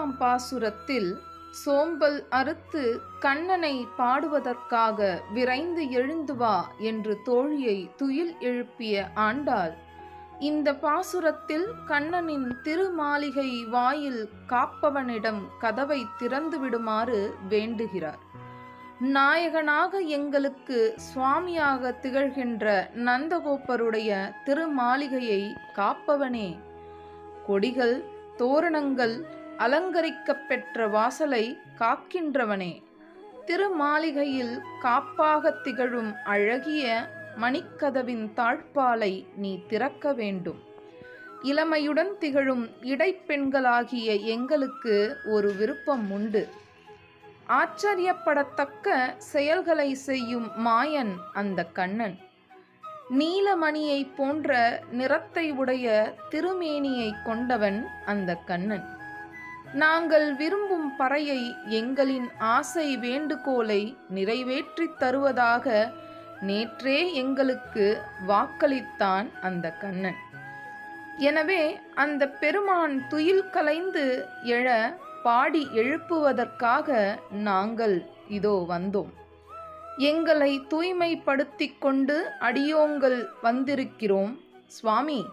ஏழாம் பாசுரத்தில் சோம்பல் அறுத்து கண்ணனை பாடுவதற்காக விரைந்து எழுந்து வா என்று தோழியை துயில் எழுப்பிய ஆண்டாள். இந்த பாசுரத்தில் கண்ணனின் திருமாளிகை வாயில் காப்பவனிடம் கதவை திறந்து விடுமாறு வேண்டுகிறார். நாயகனாக எங்களுக்கு சுவாமியாக திகழ்கின்ற நந்தகோப்பருடைய திருமாளிகையை காப்பவனே. கொடிகள் தோரணங்கள் அலங்கரிக்கப் பெற்ற வாசலை காக்கின்றவனே. திருமாளிகையில் காப்பாக திகழும் அழகிய மணிக்கதவின் தாழ்பாலை நீ திறக்க வேண்டும். இளமையுடன் திகழும் இடைப்பெண்களாகிய எங்களுக்கு ஒரு விருப்பம் உண்டு. ஆச்சரியப்படத்தக்க செயல்களை செய்யும் மாயன் அந்த கண்ணன். நீலமணியை போன்ற நிறத்தை உடைய திருமேனியை கொண்டவன் அந்த கண்ணன். நாங்கள் விரும்பும் பறையை எங்களின் ஆசை வேண்டுகோளை நிறைவேற்றித் தருவதாக நேற்றே எங்களுக்கு வாக்களித்தான் அந்த கண்ணன். எனவே அந்த பெருமான் துயில் கலைந்து எழ பாடி எழுப்புவதற்காக நாங்கள் இதோ வந்தோம். எங்களை தூய்மைப்படுத்திக் கொண்டு அடியோங்கள் வந்திருக்கிறோம். சுவாமி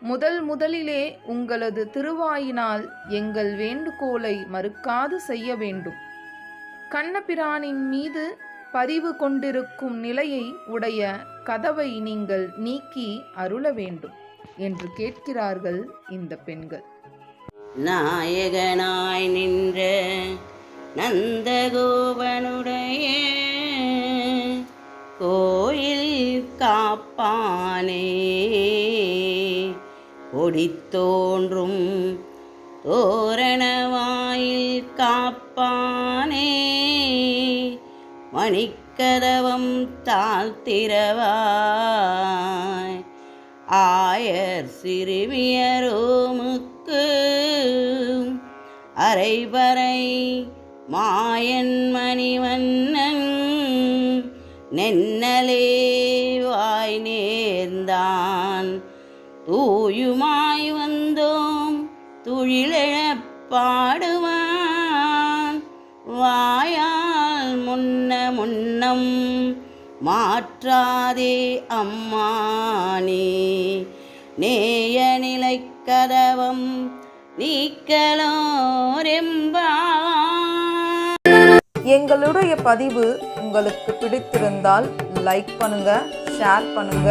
முதல் முதலிலே உங்களது திருவாயினால் எங்கள் வேண்டுகோளை மறுக்காது செய்ய வேண்டும். கண்ணபிரானின் மீது பதிவு கொண்டிருக்கும் நிலையை உடைய கதவை நீங்கள் நீக்கி அருள வேண்டும் என்று கேட்கிறார்கள் இந்த பெண்கள். நாயகனாய் நின்ற நந்தகோபனுடைய கோயில் காப்பானே. ஒடித்தோன்றும் தோரணவாயில் காப்பானே. மணிக்கதவம் தாழ்த்திரவாய். ஆயர் சிறுமியரோமுக்கு அரைபறை மாயன் மணிவண்ணன் நென்னலே வாய் நேர்ந்தான். தூயுமாய் வந்தோம். துழிலெழப் பாடுவான். வாயால் முன்ன முன்னம் மாற்றாதே அம்மானே. நேய நிலை கதவம் நீக்கலோரெம்பா எங்களுடைய பதிவு உங்களுக்கு பிடித்திருந்தால் லைக் பண்ணுங்க ஷேர் பண்ணுங்க.